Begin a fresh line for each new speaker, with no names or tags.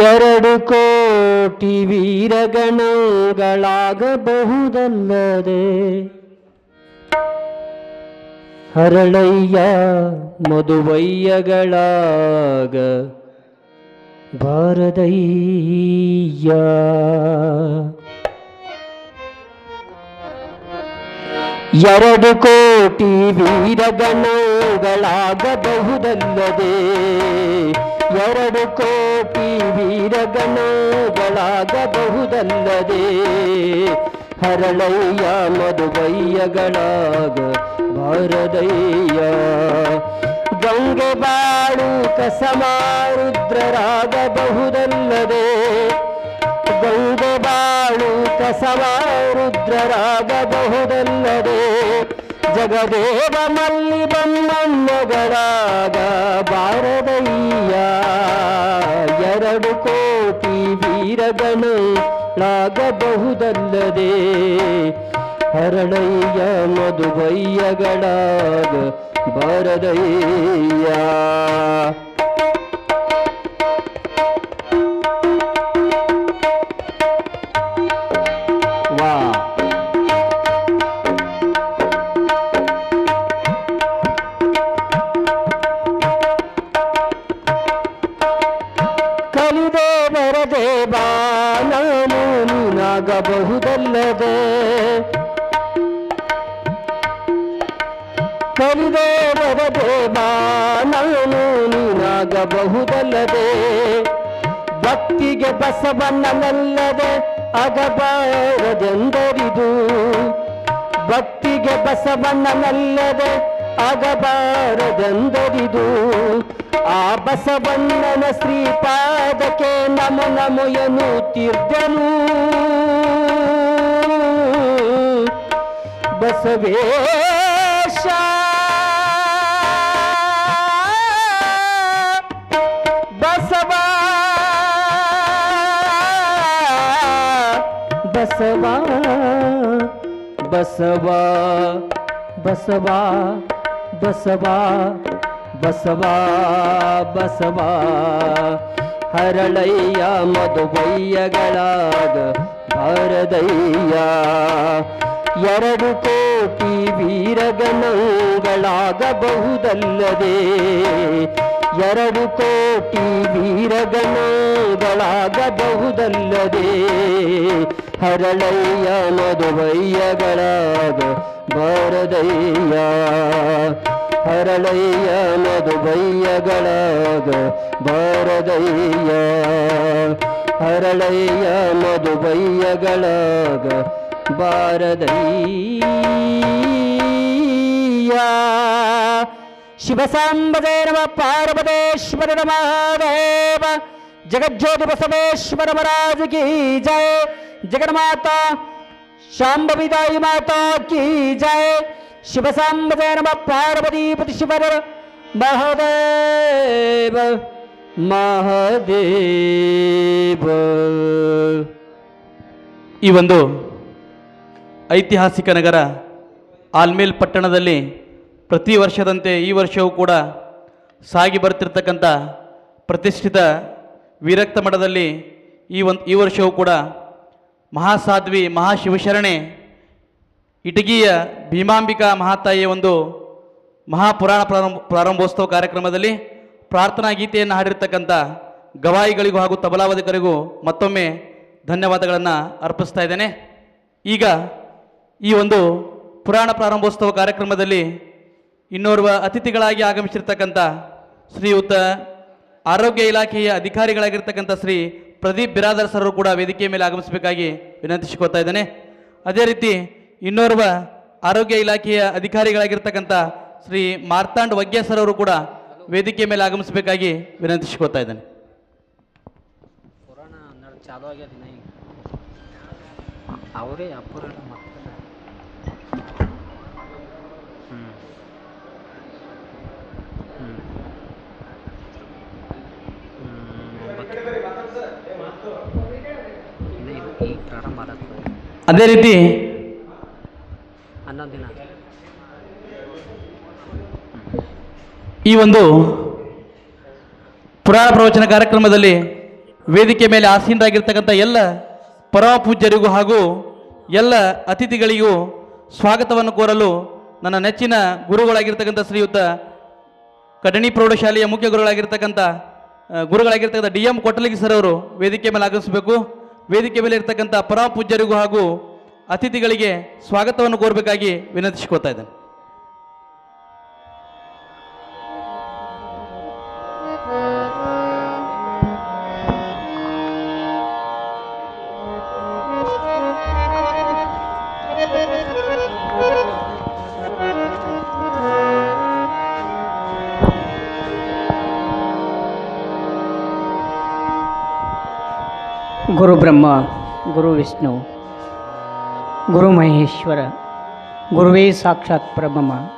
ಎರಡು ಕೋಟಿ ವೀರಗಣಗಳಾಗಬಹುದಲ್ಲದೆ? ಹರಳಯ್ಯ ಮದುವಯ್ಯಗಳಾಗ ಬಾರದಯ್ಯ ಎರಡು ಕೋಟಿ ವೀರಗಣಗಳಾಗಬಹುದಲ್ಲದೆ? ಎರಡು ಕೋಟಿ ವೀರಗಣಗಳಾಗಬಹುದಲ್ಲದೆ? ಹರಳಯ್ಯ ಮದುವಯ್ಯಗಳಾಗ ಭಾರದಯ್ಯ. ಗಂಗೆ ಬಾಳು ಕಸಮಾರುದ್ರರಾಗಬಹುದಲ್ಲದೆ ಗಂಗೆ ಬಾಳು ಕಸವಾರುದ್ರರಾಗಬಹುದಲ್ಲದೆ ಜಗದೇವ ಮಲ್ಲಿ ಬಮ್ಮಣ್ಣಗಳಾಗ ಬಾರದಯ್ಯ. ಎರಡು ಕೋಟಿ ವೀರಗಣಗಳಾಗಬಹುದಲ್ಲದೆ? ಹರಳಯ್ಯ ಮಧುಬಯ್ಯಗಳಾಗ ಬಾರದಯ್ಯ. ನೀನಾಗಬಹುದಲ್ಲದೆ ಕಲಿದೇವರ ದೇವ ನಾನು ನೀನಾಗಬಹುದಲ್ಲದೆ ಭಕ್ತಿಗೆ ಬಸವಣ್ಣನಲ್ಲದೆ ಅಗಬಾರದೆಂದರಿದು ಭಕ್ತಿಗೆ ಬಸವಣ್ಣನಲ್ಲದೆ ಆಗಬಾರದೆಂದರಿದು? ಆ ಬಸವಣ್ಣನ ಶ್ರೀಪಾದಕ್ಕೆ ನಮ ನಮಯನು ತೀರ್ಧನು ಬಸವೇಶ. ಬಸವ. ಬಸವ. ಬಸವ. ಬಸವ. ಬಸವ. ಬಸವ. ಬಸವ. ಹರಳಯ್ಯ ಮಧುಬಯ್ಯಗಳಾಗ ಭಾರದಯ್ಯ. ಎರಡು ಕೋಟಿ ವೀರಗಣಗಳಾಗಬಹುದಲ್ಲದೆ ಎರಡು ಕೋಟಿ ವೀರಗಣಗಳಾಗಬಹುದಲ್ಲದೆ ಹರಳಯ್ಯ ಮಧುಬಯ್ಯಗಳಾಗ ಬಾರದಯ್ಯ ಹರಳಯ್ಯ ಮಧುಬಯ್ಯಗಳಾಗ ಬಾರದಯ್ಯ ಹರಳಯ್ಯ ಮಧುಬಯ್ಯಗಳಾಗ ಬಾರದಯ್ಯ ಶಿವಸಾಂಬದೇ ನಮ ಪಾರ್ವತೇಶ್ವರ ಮಹಾದೇವ ಜಗಜ್ಯೋತಿ ಬಸವೇಶ್ವರ ಮಹಾರಾಜ ಕಿ ಜಯ ಜಗನ್ಮಾತಾ ಶಾಂಭವಿ ತಾಯಿ ಮಾತಾ ಕಿ ಜಯ ಶಿವಸಾಂಬದೇ ನಮ ಪಾರ್ವತೀಪತಿ ಶಿವರ ಮಹಾದೇವ ಮಹಾದೇವ
ಈ ಒಂದು ಐತಿಹಾಸಿಕ ನಗರ ಆಲ್ಮೇಲ್ ಪಟ್ಟಣದಲ್ಲಿ ಪ್ರತಿ ವರ್ಷದಂತೆ ಈ ವರ್ಷವೂ ಕೂಡ ಸಾಗಿ ಬರ್ತಿರ್ತಕ್ಕಂಥ ಪ್ರತಿಷ್ಠಿತ ವಿರಕ್ತ ಮಠದಲ್ಲಿ ಈ ಒಂದು, ಈ ವರ್ಷವೂ ಕೂಡ ಮಹಾಸಾಧ್ವಿ ಮಹಾಶಿವಶರಣೆ ಇಟಗಿಯ ಭೀಮಾಂಬಿಕಾ ಮಹಾತಾಯಿಯ ಒಂದು ಮಹಾಪುರಾಣ ಪ್ರಾರಂಭ, ಪ್ರಾರಂಭೋತ್ಸವ ಕಾರ್ಯಕ್ರಮದಲ್ಲಿ ಪ್ರಾರ್ಥನಾ ಗೀತೆಯನ್ನು ಹಾಡಿರ್ತಕ್ಕಂಥ ಗವಾಯಿಗಳಿಗೂ ಹಾಗೂ ತಬಲಾವಾದಕರಿಗೂ ಮತ್ತೊಮ್ಮೆ ಧನ್ಯವಾದಗಳನ್ನು ಅರ್ಪಿಸ್ತಾ ಇದ್ದೇನೆ. ಈಗ ಈ ಒಂದು ಪುರಾಣ ಪ್ರಾರಂಭೋತ್ಸವ ಕಾರ್ಯಕ್ರಮದಲ್ಲಿ ಇನ್ನೋರ್ವ ಅತಿಥಿಗಳಾಗಿ ಆಗಮಿಸಿರ್ತಕ್ಕಂಥ ಶ್ರೀಯುತ ಆರೋಗ್ಯ ಇಲಾಖೆಯ ಅಧಿಕಾರಿಗಳಾಗಿರ್ತಕ್ಕಂಥ ಶ್ರೀ ಪ್ರದೀಪ್ ಬಿರಾದರ್ ಸರ್ ಕೂಡ ವೇದಿಕೆಯ ಮೇಲೆ ಆಗಮಿಸಬೇಕಾಗಿ ವಿನಂತಿಸಿಕೊಳ್ತಾ ಇದ್ದೇನೆ. ಅದೇ ರೀತಿ ಇನ್ನೋರ್ವ ಆರೋಗ್ಯ ಇಲಾಖೆಯ ಅಧಿಕಾರಿಗಳಾಗಿರ್ತಕ್ಕಂಥ ಶ್ರೀ ಮಾರ್ತಾಂಡ್ ವಗ್ಯ ಸರ್ ಕೂಡ ವೇದಿಕೆಯ ಮೇಲೆ ಆಗಮಿಸಬೇಕಾಗಿ ವಿನಂತಿಸಿಕೊಳ್ತಾ ಇದ್ದೇನೆ.
ಅವರೇ
ಅದೇ ರೀತಿ
ದಿನ.
ಈ ಒಂದು ಪುರಾಣ ಪ್ರವಚನ ಕಾರ್ಯಕ್ರಮದಲ್ಲಿ ವೇದಿಕೆ ಮೇಲೆ ಆಸೀನರಾಗಿರ್ತಕ್ಕಂಥ ಎಲ್ಲ ಪರಮ ಪೂಜ್ಯರಿಗೂ ಹಾಗೂ ಎಲ್ಲ ಅತಿಥಿಗಳಿಗೂ ಸ್ವಾಗತವನ್ನು ಕೋರಲು ನನ್ನ ನೆಚ್ಚಿನ ಗುರುಗಳಾಗಿರ್ತಕ್ಕಂಥ ಶ್ರೀಯುತ ಕಡಣಿ ಪ್ರೌಢಶಾಲೆಯ ಮುಖ್ಯ ಗುರುಗಳಾಗಿರ್ತಕ್ಕಂಥ ಗುರುಗಳಾಗಿರ್ತಕ್ಕಂಥ ಡಿ ಎಂ ಕೊಟ್ಟಲಿಗಿ ಸರ್ ಅವರು ವೇದಿಕೆ ಮೇಲೆ ಆಗಮಿಸಬೇಕು. ವೇದಿಕೆ ಮೇಲೆ ಇರ್ತಕ್ಕಂಥ ಪರಮ ಪೂಜ್ಯರಿಗೂ ಹಾಗೂ ಅತಿಥಿಗಳಿಗೆ ಸ್ವಾಗತವನ್ನು ಕೋರಬೇಕಾಗಿ ವಿನಂತಿಸಿಕೊಳ್ತಾ ಇದ್ದೇನೆ.
गुरु ब्रह्मा गुरु विष्णु गुरु महेश्वर गुरुवे साक्षात परब्रह्म।